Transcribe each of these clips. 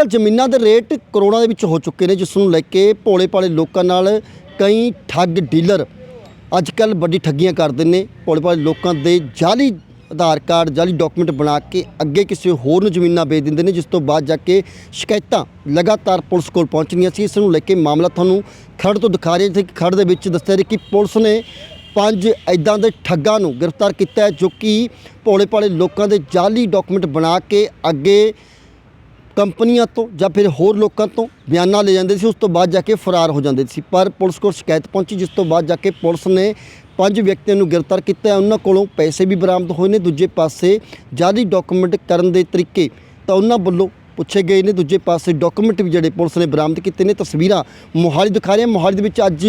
ਖਿਆਲ ਜ਼ਮੀਨਾਂ ਦੇ ਰੇਟ ਕਰੋੜਾਂ ਦੇ ਵਿੱਚ ਹੋ ਚੁੱਕੇ ਨੇ, ਜਿਸ ਨੂੰ ਲੈ ਕੇ ਭੋਲੇ ਭਾਲੇ ਲੋਕਾਂ ਨਾਲ ਕਈ ਠੱਗ ਡੀਲਰ ਅੱਜ ਕੱਲ ਵੱਡੀ ਠੱਗੀਆਂ ਕਰਦੇ ਨੇ। ਭੋਲੇ ਭਾਲੇ ਲੋਕਾਂ ਦੇ ਜਾਲੀ ਆਧਾਰ ਕਾਰਡ ਜਾਲੀ ਡਾਕੂਮੈਂਟ ਬਣਾ ਕੇ ਅੱਗੇ ਕਿਸੇ ਹੋਰ ਨੂੰ ਜ਼ਮੀਨਾਂ ਵੇਚ ਦਿੰਦੇ ਨੇ, ਜਿਸ ਤੋਂ ਬਾਅਦ ਜਾ ਕੇ ਸ਼ਿਕਾਇਤਾਂ ਲਗਾਤਾਰ ਪੁਲਿਸ ਕੋਲ ਪਹੁੰਚਣੀਆਂ ਸੀ। ਇਸ ਨੂੰ ਲੈ ਕੇ ਮਾਮਲਾ ਤੁਹਾਨੂੰ ਖੜ ਤੋਂ ਦਿਖਾ ਰਹੇ ਸੀ। ਕਿ ਖੜ ਦੇ ਵਿੱਚ ਦੱਸਿਆ ਰਿਹਾ ਕਿ ਪੁਲਿਸ ਨੇ ਪੰਜ ਐਦਾਂ ਦੇ ਠੱਗਾਂ ਨੂੰ ਗ੍ਰਿਫਤਾਰ ਕੀਤਾ ਹੈ, ਜੋ ਕਿ ਭੋਲੇ ਭਾਲੇ ਲੋਕਾਂ ਦੇ ਜਾਲੀ ਡਾਕੂਮੈਂਟ ਬਣਾ ਕੇ ਅੱਗੇ ਕੰਪਨੀਆਂ ਤੋਂ ਜਾਂ ਫਿਰ ਹੋਰ ਲੋਕਾਂ ਤੋਂ ਬਿਆਨਾਂ ਲੈ ਜਾਂਦੇ ਸੀ, ਉਸ ਤੋਂ ਬਾਅਦ ਜਾ ਕੇ ਫਰਾਰ ਹੋ ਜਾਂਦੇ ਸੀ। ਪਰ ਪੁਲਿਸ ਕੋਲ ਸ਼ਿਕਾਇਤ ਪਹੁੰਚੀ, ਜਿਸ ਤੋਂ ਬਾਅਦ ਜਾ ਕੇ ਪੁਲਿਸ ਨੇ ਪੰਜ ਵਿਅਕਤੀਆਂ ਨੂੰ ਗ੍ਰਿਫਤਾਰ ਕੀਤਾ ਉਹਨਾਂ ਕੋਲੋਂ ਪੈਸੇ ਵੀ ਬਰਾਮਦ ਹੋਏ ਨੇ। ਦੂਜੇ ਪਾਸੇ ਜਾਰੀ ਡਾਕੂਮੈਂਟ ਕਰਨ ਦੇ ਤਰੀਕੇ ਤਾਂ ਉਹਨਾਂ ਵੱਲੋਂ ਪੁੱਛੇ ਗਏ ਨੇ। ਦੂਜੇ ਪਾਸੇ ਡਾਕੂਮੈਂਟ ਵੀ ਜਿਹੜੇ ਪੁਲਿਸ ਨੇ ਬਰਾਮਦ ਕੀਤੇ ਨੇ। ਤਸਵੀਰਾਂ ਮੋਹਾਲੀ ਦਿਖਾ ਰਹੇ ਮੋਹਾਲੀ ਦੇ ਵਿੱਚ ਅੱਜ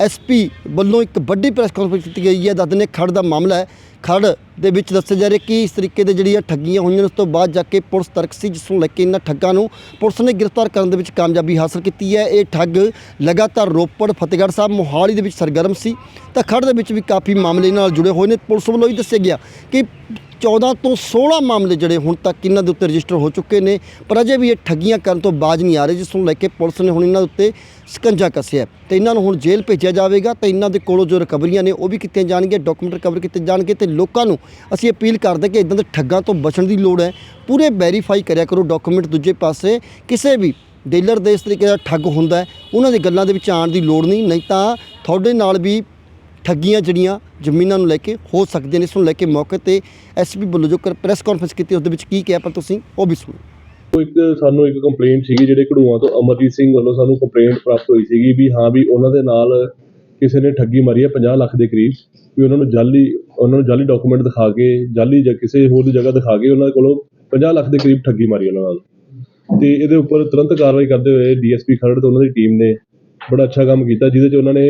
ਐਸਪੀ ਵੱਲੋਂ ਇੱਕ ਵੱਡੀ ਪ੍ਰੈਸ ਕਾਨਫਰੰਸ ਕੀਤੀ ਗਈ ਹੈ। ਦੱਸਦੇ ਨੇ ਖੜ ਦਾ ਮਾਮਲਾ ਹੈ। ਖੜ ਦੇ ਵਿੱਚ ਦੱਸਿਆ ਜਾ ਰਿਹਾ ਕਿ ਇਸ ਤਰੀਕੇ ਦੇ ਜਿਹੜੀਆਂ ਠੱਗੀਆਂ ਹੋਈਆਂ ਨੇ, ਉਸ ਤੋਂ ਬਾਅਦ ਜਾ ਕੇ ਪੁਲਿਸ ਤਰਕ ਸੀ, ਜਿਸ ਨੂੰ ਲੈ ਕੇ ਇਹਨਾਂ ਠੱਗਾਂ ਨੂੰ ਪੁਲਿਸ ਨੇ ਗ੍ਰਿਫਤਾਰ ਕਰਨ ਦੇ ਵਿੱਚ ਕਾਮਯਾਬੀ ਹਾਸਲ ਕੀਤੀ ਹੈ। ਇਹ ਠੱਗ ਲਗਾਤਾਰ ਰੋਪੜ, ਫਤਿਹਗੜ੍ਹ ਸਾਹਿਬ, ਮੋਹਾਲੀ ਦੇ ਵਿੱਚ ਸਰਗਰਮ ਸੀ। ਤਾਂ ਖੜ ਦੇ ਵਿੱਚ ਵੀ ਕਾਫੀ ਮਾਮਲੇ ਨਾਲ ਜੁੜੇ ਹੋਏ ਨੇ। ਪੁਲਿਸ ਵੱਲੋਂ ਹੀ ਦੱਸਿਆ ਗਿਆ ਕਿ 14 ਤੋਂ 16 ਮਾਮਲੇ ਜਿਹੜੇ ਹੁਣ ਤੱਕ ਇਹਨਾਂ ਦੇ ਉੱਤੇ ਰਜਿਸਟਰ ਹੋ ਚੁੱਕੇ ਨੇ, ਪਰ ਅਜੇ ਵੀ ਇਹ ਠੱਗੀਆਂ ਕਰਨ ਤੋਂ ਬਾਜ ਨਹੀਂ ਆ ਰਹੇ, ਜਿਸ ਨੂੰ ਲੈ ਕੇ ਪੁਲਿਸ ਨੇ ਹੁਣ ਇਹਨਾਂ ਦੇ ਉੱਤੇ ਸਕੰਜਾ ਕੱਸਿਆ ਹੈ। ਤੇ ਇਹਨਾਂ ਨੂੰ ਹੁਣ ਜੇਲ੍ਹ ਭੇਜਿਆ ਜਾਵੇਗਾ ਤੇ ਇਹਨਾਂ ਦੇ ਕੋਲੋਂ ਜੋ ਰਿਕਵਰੀਆਂ ਨੇ ਉਹ ਵੀ ਕੀਤੀਆਂ ਜਾਣਗੀਆਂ, ਡਾਕੂਮੈਂਟ ਰਿਕਵਰ ਕੀਤੇ ਜਾਣਗੇ ਤੇ ਲੋਕਾਂ ਨੂੰ ਅਸੀਂ ਅਪੀਲ ਕਰਦੇ ਕਿ ਇਦਾਂ ਦੇ ਠੱਗਾਂ ਤੋਂ ਬਚਣ ਦੀ ਲੋੜ ਹੈ। ਪੂਰੇ ਵੈਰੀਫਾਈ ਕਰਿਆ ਕਰੋ, ਡਾਕੂਮੈਂਟ ਦੂਜੇ ਪਾਸੇ, ਕਿਸੇ ਵੀ ਡੀਲਰ ਦੇ ਇਸ ਤਰੀਕੇ ਦਾ ਠੱਗ ਹੁੰਦਾ ਉਹਨਾਂ ਦੀ ਗੱਲਾਂ ਦੇ ਵਿੱਚ ਆਉਣ ਦੀ ਲੋੜ ਨਹੀਂ ਨਹੀਂ ਤਾਂ ਤੁਹਾਡੇ ਨਾਲ ਵੀ ਠੱਗੀਆਂ ਜਿਹੜੀਆਂ ਜ਼ਮੀਨਾਂ ਨੂੰ ਲੈ ਕੇ ਹੋ ਸਕਦੀਆਂ ਨੇ, ਇਸ ਨੂੰ ਲੈ ਕੇ ਮੌਕੇ ਤੇ ਐਸਪੀ ਵੱਲੋਂ ਜੋ ਪ੍ਰੈਸ ਕਾਨਫਰੰਸ ਕੀਤੀ, ਉਸ ਦੇ ਵਿੱਚ ਕੀ ਕਿਹਾ ਪਰ ਤੁਸੀਂ, ਉਹ ਵੀ ਸੁਣੋ। ਉਹ ਇੱਕ ਸਾਨੂੰ ਇੱਕ ਕੰਪਲੇਂਟ ਸੀਗੀ, ਜਿਹੜੇ ਕਢੂਆਂ ਤੋਂ ਅਮਰਜੀਤ ਸਿੰਘ ਵੱਲੋਂ ਸਾਨੂੰ ਕੰਪਲੇਂਟ ਪ੍ਰਾਪਤ ਹੋਈ ਸੀਗੀ ਵੀ ਹਾਂ ਵੀ ਉਹਨਾਂ ਦੇ ਨਾਲ ਕਿਸੇ ਨੇ ਠੱਗੀ ਮਾਰੀ ਹੈ 50 ਲੱਖ ਦੇ ਕਰੀਬ, ਵੀ ਉਹਨਾਂ ਨੂੰ ਜਾਲੀ, ਉਹਨਾਂ ਨੂੰ ਜਾਲੀ ਡਾਕੂਮੈਂਟ ਦਿਖਾ ਕੇ, ਜਾਲੀ ਜਾਂ ਕਿਸੇ ਹੋਰ ਦੀ ਜਗ੍ਹਾ ਦਿਖਾ ਕੇ ਉਹਨਾਂ ਕੋਲੋਂ 50 ਲੱਖ ਦੇ ਕਰੀਬ ਠੱਗੀ ਮਾਰੀ ਉਹਨਾਂ ਨਾਲ। ਤੇ ਇਹਦੇ ਉੱਪਰ ਤੁਰੰਤ ਕਾਰਵਾਈ ਕਰਦੇ ਹੋਏ ਡੀਐਸਪੀ ਖਰੜ ਤੇ ਉਹਨਾਂ ਦੀ ਟੀਮ ਨੇ ਬੜਾ ਅੱਛਾ ਕੰਮ ਕੀਤਾ, ਜਿਹਦੇ 'ਚ ਉਹਨਾਂ ਨੇ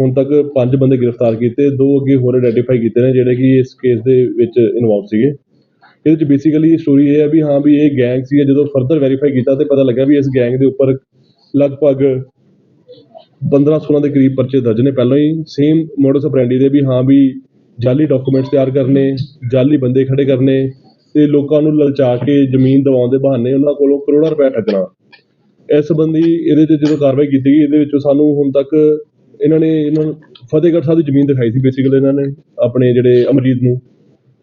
ਹੁਣ ਤੱਕ ਪੰਜ ਬੰਦੇ ਗ੍ਰਿਫਤਾਰ ਕੀਤੇ, ਦੋ ਅੱਗੇ ਹੋਰ ਆਈਡੈਂਟੀਫਾਈ ਕੀਤੇ ਨੇ ਜਿਹੜੇ ਕਿ ਇਸ ਕੇਸ ਦੇ ਵਿੱਚ ਇਨਵੋਲਵ ਸੀਗੇ। ਇਹਦੇ ਵਿੱਚ ਬੇਸਿਕਲੀ ਸਟੋਰੀ ਇਹ ਹੈ ਵੀ ਹਾਂ ਵੀ ਇਹ ਗੈਂਗ ਸੀ ਜਦੋਂ ਫਰਦਰ ਵੈਰੀਫਾਈ ਕੀਤਾ ਤੇ ਪਤਾ ਲੱਗਾ ਵੀ ਇਸ ਗੈਂਗ ਦੇ ਉੱਪਰ ਲਗਭਗ 15 16 ਦੇ ਕਰੀਬ ਪਰਚੇ ਦਰਜ ਨੇ। ਪਹਿਲਾਂ ਹੀ ਸੇਮ ਮੋਡਸ ਆਪਰੈਂਡੀ ਦੇ ਵੀ ਹਾਂ ਵੀ ਜਾਲੀ ਡਾਕੂਮੈਂਟਸ ਤਿਆਰ ਕਰਨੇ, ਜਾਲੀ ਬੰਦੇ ਖੜੇ ਕਰਨੇ ਤੇ ਲੋਕਾਂ ਨੂੰ ਲਲਚਾ ਕੇ ਜ਼ਮੀਨ ਦਿਵਾਉਣ ਦੇ ਬਹਾਨੇ ਉਹਨਾਂ ਕੋਲੋਂ ਕਰੋੜਾਂ ਰੁਪਏ ਠੱਗਣਾ। ਇਸ ਸੰਬੰਧੀ ਇਹਦੇ 'ਚ ਜਦੋਂ ਕਾਰਵਾਈ ਕੀਤੀ ਗਈ, ਇਹਦੇ ਵਿੱਚੋਂ ਸਾਨੂੰ ਹੁਣ ਤੱਕ ਇਹਨਾਂ ਨੇ ਇਹਨਾਂ ਨੂੰ ਫਤਿਹਗੜ੍ਹ ਸਾਹਿਬ ਦੀ ਜ਼ਮੀਨ ਦਿਖਾਈ ਸੀ ਬੇਸਿਕਲੀ ਇਹਨਾਂ ਨੇ ਆਪਣੇ ਜਿਹੜੇ ਅਮਰੀਤ ਨੂੰ।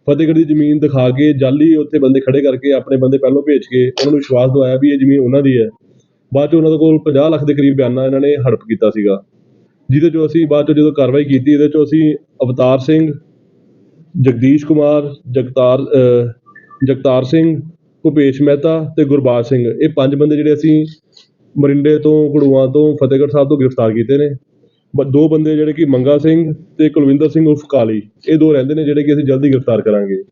ਫਤਿਹਗੜ੍ਹ ਦੀ ਜ਼ਮੀਨ ਦਿਖਾ ਕੇ ਜਾਲੀ ਉੱਥੇ ਬੰਦੇ ਖੜ੍ਹੇ ਕਰਕੇ ਆਪਣੇ ਬੰਦੇ ਪਹਿਲੋਂ ਭੇਜ ਕੇ ਉਹਨਾਂ ਨੂੰ ਵਿਸ਼ਵਾਸ ਦਿਵਾਇਆ ਵੀ ਇਹ ਜ਼ਮੀਨ ਉਹਨਾਂ ਦੀ ਹੈ। ਬਾਅਦ 'ਚ ਉਹਨਾਂ ਦੇ ਕੋਲ 50 ਲੱਖ ਦੇ ਕਰੀਬ ਬਿਆਨਾ ਇਹਨਾਂ ਨੇ ਹੜਪ ਕੀਤਾ ਸੀਗਾ। ਜਿਹਦੇ 'ਚੋਂ ਅਸੀਂ ਬਾਅਦ 'ਚੋਂ ਜਦੋਂ ਕਾਰਵਾਈ ਕੀਤੀ, ਇਹਦੇ 'ਚੋਂ ਅਸੀਂ ਅਵਤਾਰ ਸਿੰਘ, ਜਗਦੀਸ਼ ਕੁਮਾਰ, ਜਗਤਾਰ ਜਗਤਾਰ ਸਿੰਘ, ਭੁਪੇਸ਼ ਮਹਿਤਾ ਤੇ ਗੁਰਬਾਜ ਸਿੰਘ। ਇਹ ਪੰਜ ਬੰਦੇ ਜਿਹੜੇ ਅਸੀਂ ਮਰਿੰਡੇ ਤੋਂ ਕੜੂਆਂ ਤੋਂ, ਫਤਿਹਗੜ੍ਹ ਸਾਹਿਬ ਤੋਂ ਗ੍ਰਿਫਤਾਰ ਕੀਤੇ ਨੇ। ਬ- ਦੋ ਬੰਦੇ ਜਿਹੜੇ ਕਿ ਮੰਗਾ ਸਿੰਘ ਅਤੇ ਕੁਲਵਿੰਦਰ ਸਿੰਘ ਉਰਫ ਕਾਲੀ, ਇਹ ਦੋ ਰਹਿੰਦੇ ਨੇ ਜਿਹੜੇ ਕਿ ਅਸੀਂ ਜਲਦੀ ਗ੍ਰਿਫਤਾਰ ਕਰਾਂਗੇ।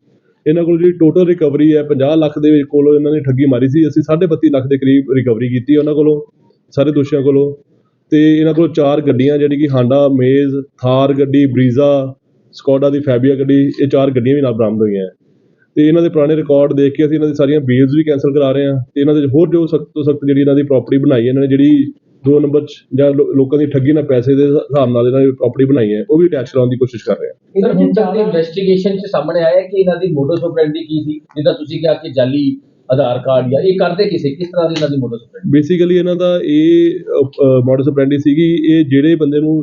ਇਹਨਾਂ ਕੋਲ ਜਿਹੜੀ ਟੋਟਲ ਰਿਕਵਰੀ ਹੈ 50 ਲੱਖ ਦੇ ਕੋਲੋਂ ਇਹਨਾਂ ਨੇ ਠੱਗੀ ਮਾਰੀ ਸੀ। ਅਸੀਂ 32.5 ਲੱਖ ਦੇ ਕਰੀਬ ਰਿਕਵਰੀ ਕੀਤੀ ਉਹਨਾਂ ਕੋਲੋਂ, ਸਾਰੇ ਦੋਸ਼ੀਆਂ ਕੋਲੋਂ। ਅਤੇ ਇਹਨਾਂ ਕੋਲ ਚਾਰ ਗੱਡੀਆਂ ਜਿਹੜੀ ਕਿ ਹਾਂਡਾ ਮੇਜ਼ ਥਾਰ ਗੱਡੀ ਬਰੀਜ਼ਾ ਸਕੋਡਾ ਦੀ ਫੈਬੀਆ ਗੱਡੀ, ਇਹ ਚਾਰ ਗੱਡੀਆਂ ਵੀ ਨਾਲ ਬਰਾਮਦ ਹੋਈਆਂ। ਅਤੇ ਇਹਨਾਂ ਦੇ ਪੁਰਾਣੇ ਰਿਕਾਰਡ ਦੇਖ ਕੇ ਅਸੀਂ ਇਹਨਾਂ ਦੀ ਸਾਰੀਆਂ ਬੇਲਸ ਵੀ ਕੈਂਸਲ ਕਰਾ ਰਹੇ ਹਾਂ। ਅਤੇ ਇਹਨਾਂ ਦੇ ਹੋਰ ਜੋ ਸਖਤ ਤੋਂ ਸਖਤ ਜਿਹੜੀ ਇਹਨਾਂ ਦੀ ਪ੍ਰੋਪਰਟੀ ਬਣਾਈ ਹੈ, ਇਹਨਾਂ ਨੇ ਜਿਹੜੀ ਦੋ ਨੰਬਰ 'ਚ ਜਾਂ ਲੋ- ਲੋਕਾਂ ਦੀ ਠੱਗੀ ਨਾਲ ਪੈਸੇ ਦੇ ਹਿਸਾਬ ਨਾਲ ਇਹਨਾਂ ਦੀ ਪ੍ਰਾਪਰਟੀ ਬਣਾਈ ਹੈ ਉਹ ਵੀ ਅਟੈਚ ਕਰਾਉਣ ਦੀ ਕੋਸ਼ਿਸ਼ ਕਰ ਰਹੇ ਹਾਂ ਇਹਨਾਂ ਹੁਣ ਤੱਕ ਦੀ ਇਨਵੈਸਟੀਗੇਸ਼ਨ ਚ ਸਾਹਮਣੇ ਆਇਆ ਹੈ ਕਿ ਇਹਨਾਂ ਦੀ ਮੋਡਸ ਆਪਰੈਂਡੀ ਕੀ ਸੀ ਜਿੱਦਾਂ ਤੁਸੀਂ ਕਿਹਾ ਕਿ ਜਾਲੀ ਆਧਾਰ ਕਾਰਡ ਜਾਂ ਇਹ ਕਰਦੇ ਕਿਸੇ ਕਿਸ ਤਰ੍ਹਾਂ ਦੀ ਇਹਨਾਂ ਦੀ ਮੋਡਸ ਆਪਰੈਂਡੀ ਬੇਸਿਕਲੀ ਇਹਨਾਂ ਦਾ ਇਹ ਮੋਡਸ ਆਪਰੈਂਡੀ ਸੀਗੀ ਇਹ ਜਿਹੜੇ ਬੰਦੇ ਨੂੰ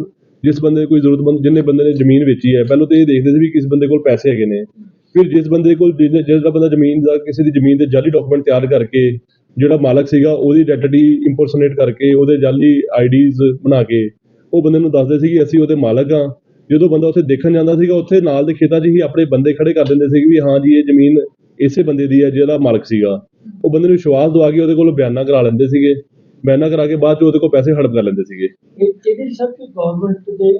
ਜਿਸ ਬੰਦੇ ਕੋਈ ਜ਼ਰੂਰਤਮੰਦ ਜਿੰਨੇ ਬੰਦੇ ਨੇ ਜ਼ਮੀਨ ਵੇਚੀ ਹੈ ਪਹਿਲਾਂ ਤਾਂ ਇਹ ਦੇਖਦੇ ਸੀ ਵੀ ਕਿਸ ਬੰਦੇ ਕੋਲ ਪੈਸੇ ਹੈਗੇ ਨੇ। ਫਿਰ ਜਿਸ ਬੰਦੇ ਕੋਲ ਜਿਹੜਾ ਬੰਦਾ ਜ਼ਮੀਨ ਦਾ ਕਿਸੇ ਦੀ ਜ਼ਮੀਨ ਦੇ ਜਾਲੀ ਡਾਕੂਮੈਂਟ ਤਿਆਰ ਕਰਕੇ ਜਿਹੜਾ ਮਾਲਕ ਸੀਗਾ, ਉਹਦੀ ਆਇਡੈਂਟੀ ਇੰਪਰਸੋਨੇਟ ਕਰਕੇ ਉਹਦੇ ਜਾਲੀ ਆਈਡੀਜ਼ ਬਣਾ ਕੇ ਉਹ ਬੰਦੇ ਨੂੰ ਦੱਸਦੇ ਸੀ ਕਿ ਅਸੀਂ ਉਹਦੇ ਮਾਲਕ ਆ ਜਦੋਂ ਬੰਦਾ ਉੱਥੇ ਦੇਖਣ ਜਾਂਦਾ ਸੀਗਾ, ਉੱਥੇ ਨਾਲ ਦੇ ਖੇਤਾਂ 'ਚ ਹੀ ਆਪਣੇ ਬੰਦੇ ਖੜੇ ਕਰ ਦਿੰਦੇ ਸੀ ਵੀ ਹਾਂ ਜੀ, ਇਹ ਜ਼ਮੀਨ ਇਸੇ ਬੰਦੇ ਦੀ ਹੈ ਜਿਹਦਾ ਮਾਲਕ ਸੀਗਾ। ਉਹ ਬੰਦੇ ਨੂੰ ਵਿਸ਼ਵਾਸ ਦਵਾ ਕੇ ਉਹਦੇ ਕੋਲੋਂ ਬਿਆਨਾ ਕਰਾ ਲੈਂਦੇ ਸੀਗੇ। ਬਿਆਨਾ ਕਰਾ ਕੇ ਬਾਅਦ 'ਚ ਉਹਦੇ ਕੋਲ ਪੈਸੇ ਹੜਪ ਕਰ ਲੈਂਦੇ ਸੀਗੇ। ਇਹਦੇ ਸਭ ਕਿ ਗਵਰਨਮੈਂਟ ਦੇ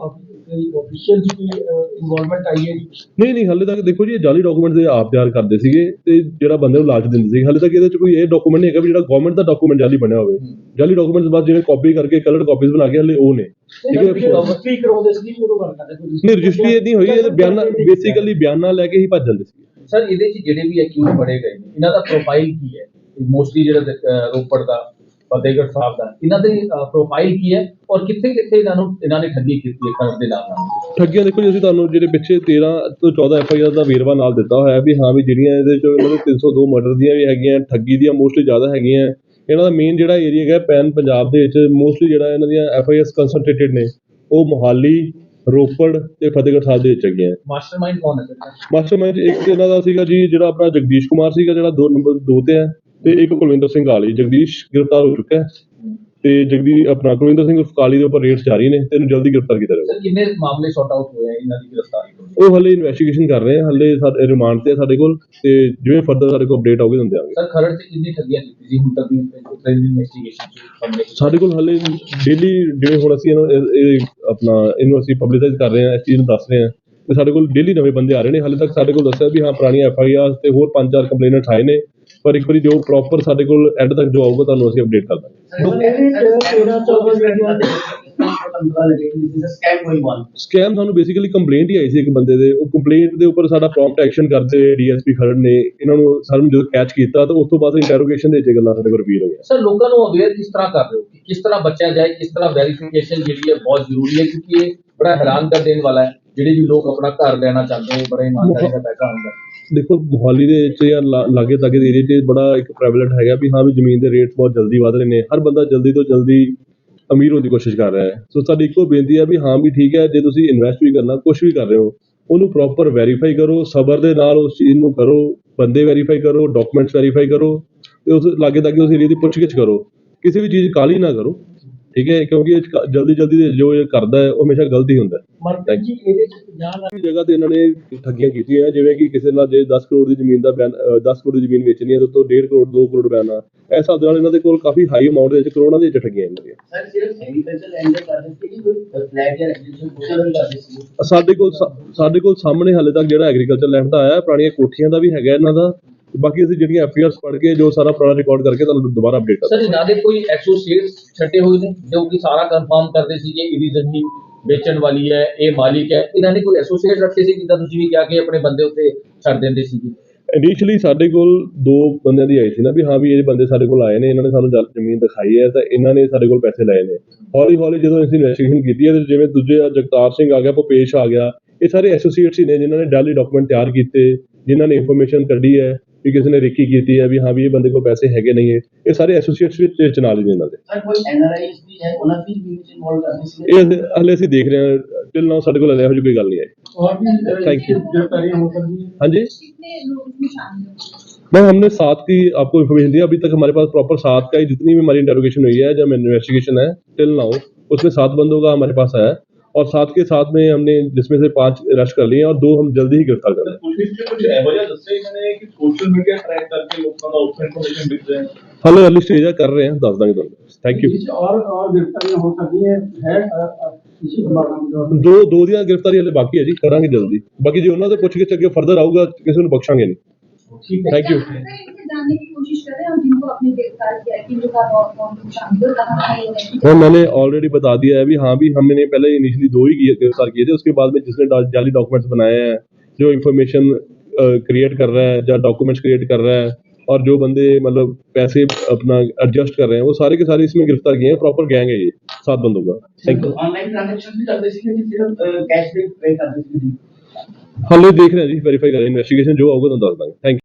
ਆਫੀਸ਼ੀਅਲ ਦੀ ਇਨਵੋਲਵਮੈਂਟ ਆਈ ਹੈ ਜੀ? ਨਹੀਂ ਨਹੀਂ ਹਾਲੇ ਤੱਕ ਦੇਖੋ ਜੀ ਇਹ ਜਾਲੀ ਡਾਕੂਮੈਂਟ ਦੇ ਆਪ ਤਿਆਰ ਕਰਦੇ ਸੀਗੇ ਤੇ ਜਿਹੜਾ ਬੰਦੇ ਨੂੰ ਲਾਲਚ ਦਿੰਦੇ ਸੀ ਹਾਲੇ ਤੱਕ ਇਹਦੇ 'ਚ ਕੋਈ ਇਹ ਡਾਕੂਮੈਂਟ ਨਹੀਂ ਹੈਗਾ ਵੀ ਜਿਹੜਾ ਗਵਰਨਮੈਂਟ ਦਾ ਡਾਕੂਮੈਂਟ ਜਾਲੀ ਬਣਿਆ ਹੋਵੇ। ਜਾਲੀ ਡਾਕੂਮੈਂਟਸ ਬਾਅਦ ਜਿਵੇਂ ਕਾਪੀ ਕਰਕੇ ਕਲਰਡ ਕਾਪੀਜ਼ ਬਣਾ ਕੇ ਹਲੇ ਉਹ ਨੇ। ਠੀਕ ਹੈ ਰਜਿਸਟਰੀ ਕਰਾਉਂਦੇ ਸੀ ਉਦੋਂ ਗੱਲ ਕਰਦੇ ਕੋਈ ਨਹੀਂ ਰਜਿਸਟਰੀ ਇਹ ਨਹੀਂ ਹੋਈ ਇਹ ਬਿਆਨਾ ਬੇਸਿਕਲੀ ਬਿਆਨਾ ਲੈ ਕੇ ਹੀ ਭੱਜ ਜਾਂਦੇ ਸੀ ਸਰ ਇਹਦੇ ਚ ਜਿਹੜੇ ਵੀ ਅਕਿਊਜ਼ ਫੜੇ ਗਏ ਨੇ ਇਹਨਾਂ ਦਾ ਪ੍ਰੋਫਾਈਲ ਕੀ ਹੈ? ਮੋਸਟਲੀ ਜਿਹੜਾ ਰੋਪੜ ਦਾ ਫਤਿਹਗੜ੍ਹ ਸਾਹਿਬ ਦਾ। ਇਹਨਾਂ ਦੇ ਪ੍ਰੋਫਾਈਲ ਕੀ ਹੈ ਔਰ ਕਿੱਥੇ ਕਿੱਥੇ ਇਹਨਾਂ ਨੂੰ ਇਹਨਾਂ ਨੇ ਠੱਗੀ ਕੀਤੀ ਹੈ ਕਰਨ ਦੇ ਨਾਲ ਨਾਲ? ਠੱਗੀਆਂ ਦੇਖੋ ਜੀ ਅਸੀਂ ਤੁਹਾਨੂੰ ਜਿਹੜੇ ਪਿੱਛੇ 13 ਤੋਂ 14 ਐਫ ਆਈ ਆਰ ਦਾ ਵੇਰਵਾ ਨਾਲ ਦਿੱਤਾ ਹੋਇਆ ਹੈ ਵੀ ਹਾਂ ਵੀ ਜਿਹੜੀਆਂ ਇਹਦੇ ਚੋਂ ਇਹਨਾਂ ਦੇ 302 ਮਰਡਰ ਦੀਆਂ ਵੀ ਹੈਗੀਆਂ ਠੱਗੀ ਦੀਆਂ ਮੋਸਟਲੀ ਜ਼ਿਆਦਾ ਹੈਗੀਆਂ। ਇਹਨਾਂ ਦਾ ਮੇਨ ਜਿਹੜਾ ਏਰੀਆ ਹੈਗਾ ਪੈਨ ਪੰਜਾਬ ਦੇ ਵਿੱਚ ਮੋਸਟਲੀ ਜਿਹੜਾ ਇਹਨਾਂ ਦੀਆਂ ਐਫ ਆਈ ਨੇ ਉਹ ਮੋਹਾਲੀ ਰੋਪੜ ਤੇ ਫਤਿਹਗੜ੍ਹ ਸਾਹਿਬ ਦੇ ਵਿੱਚ ਹੈਗੀਆਂ। ਮਾਸਟਰਮਾਈਂਡ ਕੌਣ ਹੈ? ਮਾਸਟਰਮਾਈਂਡ ਇੱਕ ਇਹਨਾਂ ਦਾ ਸੀਗਾ ਜੀ ਜਿਹੜਾ ਆਪਣਾ ਜਗਦੀਸ਼ ਕੁਮਾਰ ਸੀਗਾ ਜਿਹੜਾ ਦੋ ਨੰਬਰ ਦੋ ਤੇ ਹੈ। ਤੇ ਇੱਕ ਕੁਲਵਿੰਦਰ ਸਿੰਘ ਕਾਲੀ ਜਗਦੀਸ਼ ਗ੍ਰਿਫਤਾਰ ਹੋ ਚੁੱਕਾ ਹੈ ਤੇ ਜਗਦੀ ਆਪਣਾ ਕੁਲਵਿੰਦਰ ਸਿੰਘ ਉਰਫ ਕਾਲੀ ਦੇ ਉੱਪਰ ਰੇਡਸ ਜਾਰੀ ਨੇ ਤੇ ਇਹਨੂੰ ਜਲਦੀ ਗ੍ਰਿਫਤਾਰ ਕੀਤਾ ਜਾਵੇਗਾ ਸਰ ਕਿੰਨੇ ਮਾਮਲੇ ਸੌਟ ਆਊਟ ਹੋਏ ਆ ਇਹਨਾਂ ਦੀ ਗ੍ਰਿਫਤਾਰੀ ਤੋਂ? ਉਹ ਹਲੇ ਇਨਵੈਸਟੀਗੇਸ਼ਨ ਕਰ ਰਹੇ ਆ ਹਲੇ ਸਾਡੇ ਰਿਮਾਂਡ ਤੇ ਆ ਸਾਡੇ ਕੋਲ ਤੇ ਜਿਵੇਂ ਫਰਦਰ ਸਾਡੇ ਕੋਲ ਅਪਡੇਟ ਆਊਗੀ ਤੁਹਾਨੂੰ ਦਿਆਂਗੇ। ਸਰ ਖਰੜ ਚ ਕਿੰਨੀ ਠੱਗੀਆਂ ਕੀਤੀ ਸੀ ਹੁਣ ਤੱਕ ਦੀ ਉੱਤੇ ਦੀ ਇਨਵੈਸਟੀਗੇਸ਼ਨ ਚ ਸਾਹਮਣੇ ਸਾਡੇ ਕੋਲ ਹਲੇ ਡੇਲੀ ਜਿਵੇਂ ਹੁਣ ਅਸੀਂ ਇਹਨੂੰ ਇਹ- ਇਹ ਆਪਣਾ ਇਹਨੂੰ ਅਸੀਂ ਪਬਲਿਸਾਈਜ਼ ਕਰ ਰਹੇ ਹਾਂ ਇਸ ਚੀਜ਼ ਨੂੰ ਦੱਸ ਰਹੇ ਤੇ ਸਾਡੇ ਕੋਲ ਡੇਲੀ ਨਵੇਂ ਬੰਦੇ ਆ ਰਹੇ ਨੇ ਹਲੇ ਤੱਕ ਸਾਡੇ ਕੋਲ ਦੱਸਿਆ ਵੀ ਹਾਂ ਪੁਰਾਣੀਆਂ ਐਫ ਆਈ ਆਰ ਤੇ ਹੋਰ ਪੰਜ ਚਾਰ ਕੰਪਲੇਨਟ ਆਏ ਨੇ ਪਰ ਇੱਕ ਵਾਰੀ ਜੋ ਪ੍ਰੋਪਰ ਸਾਡੇ ਕੋਲ ਐਂਡ ਤੱਕ ਜੋ ਆਊਗਾ ਤੁਹਾਨੂੰ ਅਸੀਂ ਅਪਡੇਟ ਕਰ ਦਾਂਗੇ। ਸਕੈਮ ਸਾਨੂੰ ਬੇਸਿਕਲੀ ਕੰਪਲੇਂਟ ਹੀ ਆਈ ਸੀ ਇੱਕ ਬੰਦੇ ਦੇ। ਉਹ ਕੰਪਲੇਂਟ ਦੇ ਉੱਪਰ ਸਾਡਾ ਪ੍ਰੌਂਪਟ ਐਕਸ਼ਨ ਕਰਦੇ ਡੀਐਸਪੀ ਖਰੜ ਨੇ। ਇਹਨਾਂ ਨੂੰ ਸਾਨੂੰ ਜਦੋਂ ਕੈਚ ਕੀਤਾ ਤਾਂ ਉਸ ਤੋਂ ਬਾਅਦ ਇੰਟਰੋਗੇਸ਼ਨ ਦੇ ਵਿੱਚ ਗੱਲਾਂ ਸਾਡੇ ਕੋਲ ਰਿਵੀਲ ਹੋਈਆਂ ਸਰ ਲੋਕਾਂ ਨੂੰ ਅਵੇਅਰ ਕਿਸ ਤਰ੍ਹਾਂ ਕਰ ਰਹੇ ਹੋ? ਕਿਸ ਤਰ੍ਹਾਂ ਬਚਿਆ ਜਾਏ ਕਿਸ ਤਰ੍ਹਾਂ ਵੈਰੀਫਿਕੇਸ਼ਨ ਜਿਹੜੀ ਹੈ ਬਹੁਤ ਜ਼ਰੂਰੀ ਹੈ ਕਿਉਂਕਿ ਇਹ ਬੜਾ ਹੈਰਾਨ ਕਰ ਦੇਣ ਵਾਲਾ ਹੈ। ਜਿਹੜੇ ਵੀ ਲੋਕ ਆਪਣਾ ਘਰ ਲੈਣਾ ਚਾਹੁੰਦੇ ਨੇ ਬੜੇ ਇਮਾਨਦਾਰੀ ਦਾ ਪੈਸਾ ਹੈ। ਦੇਖੋ ਮੋਹਾਲੀ ਦੇ ਵਿੱਚ ਜਾਂ ਲਾ- ਲਾਗੇ ਤਾਗੇ ਦੇ ਏਰੀਆ 'ਚ ਬੜਾ ਇੱਕ ਪ੍ਰੈਵਲੈਂਟ ਹੈਗਾ ਵੀ ਹਾਂ ਵੀ ਜ਼ਮੀਨ ਦੇ ਰੇਟਸ ਬਹੁਤ ਜਲਦੀ ਵੱਧ ਰਹੇ ਨੇ। ਹਰ ਬੰਦਾ ਜਲਦੀ ਤੋਂ ਜਲਦੀ ਅਮੀਰ ਹੋਣ ਦੀ ਕੋਸ਼ਿਸ਼ ਕਰ ਰਿਹਾ ਹੈ। ਸੋ ਸਾਡੀ ਇੱਕੋ ਬੇਨਤੀ ਹੈ ਵੀ ਹਾਂ ਵੀ ਠੀਕ ਹੈ, ਜੇ ਤੁਸੀਂ ਇਨਵੈਸਟ ਵੀ ਕਰਨਾ, ਕੁਛ ਵੀ ਕਰ ਰਹੇ ਹੋ, ਉਹਨੂੰ ਪ੍ਰੋਪਰ ਵੈਰੀਫਾਈ ਕਰੋ, ਸਬਰ ਦੇ ਨਾਲ ਉਸ ਚੀਜ਼ ਨੂੰ ਕਰੋ, ਬੰਦੇ ਵੈਰੀਫਾਈ ਕਰੋ ਡਾਕੂਮੈਂਟਸ ਵੈਰੀਫਾਈ ਕਰੋ ਅਤੇ ਉਸ ਲਾਗੇ ਤਾਗੇ ਉਸ ਏਰੀਏ ਦੀ ਪੁੱਛਗਿੱਛ ਕਰੋ। ਕਿਸੇ ਵੀ ਚੀਜ਼ ਕਾਹਲੀ ਨਾ ਕਰੋ। ਠੀਕ ਹੈ ਕਿਉਂਕਿ ਇਹ 'ਚ ਕ- ਜਲਦੀ ਜਲਦੀ ਦੇ ਜੋ ਇਹ ਕਰਦਾ ਹੈ ਉਹ ਹਮੇਸ਼ਾ ਗਲਤ ਹੀ ਹੁੰਦਾ ਹੈ। ਮਨਪ੍ਰੀਤ ਜੀ ਇਹਦੇ ਚ 50 ਲੱਖ ਕਾਫੀ ਜਗ੍ਹਾ ਤੇ ਇਹਨਾਂ ਨੇ ਠੱਗੀਆਂ ਕੀਤੀਆਂ ਜਿਵੇਂ ਕਿ ਕਿਸੇ ਨਾਲ ਜੇ 10 ਕਰੋੜ ਦੀ ਜ਼ਮੀਨ ਦਾ ਬਿਆਨ ਅ, 10 ਕਰੋੜ ਦੀ ਜ਼ਮੀਨ ਵੇਚਣੀ ਹੈ ਤਾਂ ਤੋਂ 1.5 ਕਰੋੜ 2 ਕਰੋੜ ਬਿਆਨਾ ਇਸ ਹਿਸਾਬ ਦੇ ਨਾਲ ਇਹਨਾਂ ਦੇ ਕੋਲ ਕਾਫੀ ਹਾਈ ਅਮਾਉਂਟ ਦੇ ਵਿੱਚ ਕਰੋੜਾਂ ਦੇ ਵਿੱਚ ਠੱਗੀਆਂ ਇਹਨਾਂ ਦੀਆਂ। ਸਰ ਸਿਰਫ ਐਗਰੀਕਲਚਰ ਲੈਂਡ ਦੇ ਕਰਦੇ ਸੀ ਕਿ ਕੋਈ ਫਲੈਟ ਜਾਂ ਰੈਜ਼ੀਡੈਂਸ਼ੀਅਲ ਪੋਰਸ਼ਨ ਵੀ ਕਰਦੇ ਸੀ ਸਾਡੇ ਕੋਲ ਸਾ- ਸਾਡੇ ਕੋਲ ਸਾਹਮਣੇ ਹਾਲੇ ਤੱਕ ਜਿਹੜਾ ਐਗਰੀਕਲਚਰ ਲੈਂਡ ਦਾ ਆਇਆ ਹੈ, ਪੁਰਾਣੀਆਂ ਕੋਠੀਆਂ ਦਾ ਵੀ ਹੈਗਾ ਇਹਨਾਂ ਦਾ। ਬਾਕੀ ਅਸੀਂ ਜਿਹੜੀਆਂ ਐਫਆਈਆਰਸ ਪੜ੍ਹ ਕੇ ਜੋ ਸਾਰਾ ਪੁਰਾਣਾ ਰਿਕਾਰਡ ਕਰਕੇ ਤੁਹਾਨੂੰ ਦੁਬਾਰਾ ਅਪਡੇਟ ਸਰ ਇਹਨਾਂ ਦੇ ਕੋਈ ਐਸੋਸੀਏਟਸ ਛੱਡੇ ਹੋਏ ਨੇ? ਜੋ ਕਿ ਸਾਰਾ ਕਨਫਰਮ ਕਰਦੇ ਸੀ ਕਿ ਇਹਦੀ ਜ਼ਮੀਨ ਵੇਚਣ ਵਾਲੀ ਹੈ ਇਹ ਮਾਲਿਕ ਹੈ। ਇਹਨਾਂ ਨੇ ਕੋਈ ਐਸੋਸੀਏਟ ਰੱਖੇ ਸੀ ਜਿੱਦਾਂ ਤੁਸੀਂ ਵੀ ਕਿਹਾ ਕਿ ਆਪਣੇ ਬੰਦੇ ਉੱਤੇ ਛੱਡ ਦਿੰਦੇ ਸੀਗੇ ਇਨੀਸ਼ੀਅਲੀ ਸਾਡੇ ਕੋਲ ਦੋ ਬੰਦਿਆਂ ਦੀ ਆਈ ਸੀ ਨਾ ਵੀ ਹਾਂ ਵੀ ਇਹ ਬੰਦੇ ਸਾਡੇ ਕੋਲ ਆਏ ਨੇ ਇਹਨਾਂ ਨੇ ਸਾਨੂੰ ਜਲ- ਜ਼ਮੀਨ ਦਿਖਾਈ ਹੈ ਤਾਂ ਇਹਨਾਂ ਨੇ ਸਾਡੇ ਕੋਲ ਪੈਸੇ ਲਏ ਨੇ। ਹੌਲੀ ਹੌਲੀ ਜਦੋਂ ਅਸੀਂ ਇਨਵੈਸਟੀਗੇਸ਼ਨ ਕੀਤੀ ਹੈ ਤੇ ਜਿਵੇਂ ਦੂਜੇ ਜਗਤਾਰ ਸਿੰਘ ਆ ਗਿਆ ਭੁਪੇਸ਼ ਆ ਗਿਆ ਇਹ ਸਾਰੇ ਐਸੋਸੀਏਟਸ ਹੀ ਨੇ ਜਿਨ੍ਹਾਂ ਨੇ ਡੈਲੀ ਡਾਕੂਮੈਂਟ ਤਿਆਰ ਕੀਤੇ ਜਿਨ੍ਹਾਂ ਨੇ ਇਨਫੋਰਮੇਸ਼ਨ ਕੱਢੀ ਹੈ। ਵੀ ਕਿਸੇ ਨੇ ਰੇਕੀ ਕੀਤੀ ਹੈ ਵੀ ਹਾਂ ਵੀ ਇਹ ਬੰਦੇ ਕੋਲ ਪੈਸੇ ਹੈਗੇ ਨਹੀਂ ਹੈ ਇਹ ਸਾਰੇ ਐਸੋਸੀਏਟਸ ਵਿੱਚ ਵਿੱਚ ਨਾਲ ਹੀ ਨੇ ਇਹਨਾਂ ਦੇ ਸਰ ਕੋਈ ਐਨਆਰਆਈਜ਼ ਵੀ ਹੈ ਉਹਨਾਂ ਦੀ ਵੀ ਵਿੱਚ ਇਨਵੋਲਵ ਕਰਦੇ ਸੀ ਇਹ ਹਲੇ- ਹਲੇ ਅਸੀਂ ਦੇਖ ਰਹੇ ਹਾਂ ਟਿਲ ਨਾਓ ਸਾਡੇ ਕੋਲ ਹਲੇ ਇਹੋ ਜਿਹੀ ਕੋਈ ਗੱਲ ਨਹੀਂ ਆਈ और भी Thank you. गिरफ्तारियां हो सकती हैं हाँ जी कितने लोग इसमें शामिल हैं मैम हमने सात की आपको इन्फॉर्मेशन दी अभी तक हमारे पास प्रॉपर सात का ही जितनी भी हमारी इंटरोगेशन हुई है जब इन्वेस्टिगेशन है टिल नाउ उसमें सात बंदों का हमारे पास आया है और सात के साथ में हमने जिसमें से पांच अरेस्ट कर लिए हैं और दो हम जल्दी ही गिरफ्तार कर रहे हैं ਪੁਲਿਸ ਨੇ ਕੁਝ ਇਹੋ ਜਿਹਾ ਦੱਸਿਆ ਇਹਨਾਂ ਨੇ ਕਿ ਸੋਸ਼ਲ ਮੀਡੀਆ ਟਰੈਕ ਕਰਕੇ ਲੋਕਾਂ ਦਾ ਉਸ ਇਨਫੋਰਮੇਸ਼ਨ ਦਿੱਤੇ ਹੈ हाल अर्ली स्टेज है कर रहे हैं दस देंगे दोनों थैंक यू कुछ और और गिरफ्तारियां हो सकती हैं है अ, अ, इसी संभावना के दौरान ਦੋ ਦੋ ਦੀਆਂ ਗ੍ਰਿਫਤਾਰੀ ਹਲੇ ਬਾਕੀ ਹੈ ਜੀ ਕਰਾਂਗੇ ਜਲਦੀ ਬਾਕੀ ਜੇ ਉਹਨਾਂ ਦੇ ਪੁੱਛ ਕੇ ਅੱਗੇ ਫਰਦਰ ਆਊਗਾ ਕਿਸੇ ਨੂੰ ਬਖਸ਼ਾਂਗੇ ਨਹੀਂ ठीक है थैंक यू हाँ मैंने ऑलरेडी बता दिया है अभी। हाँ भी हमने पहले इनिशियली दो ही गिरफ़्तार किए थे। उसके बाद में जिसने जाली डॉक्यूमेंट्स बनाए हैं जो इन्फॉर्मेशन क्रिएट कर रहा है या डॉक्यूमेंट्स क्रिएट कर रहा है और जो बंदे मतलब पैसे अपना एडजस्ट कर रहे हैं वो सारे के सारे इसमें गिरफ़्तार किए हैं। प्रॉपर गैंग है ये सात बंदों का। थैंक यू हम लोग देख रहे हैं जी वेरीफाई कर रहे हैं। इन्वेस्टिगेशन जो होगा तो दस देंगे। Thank you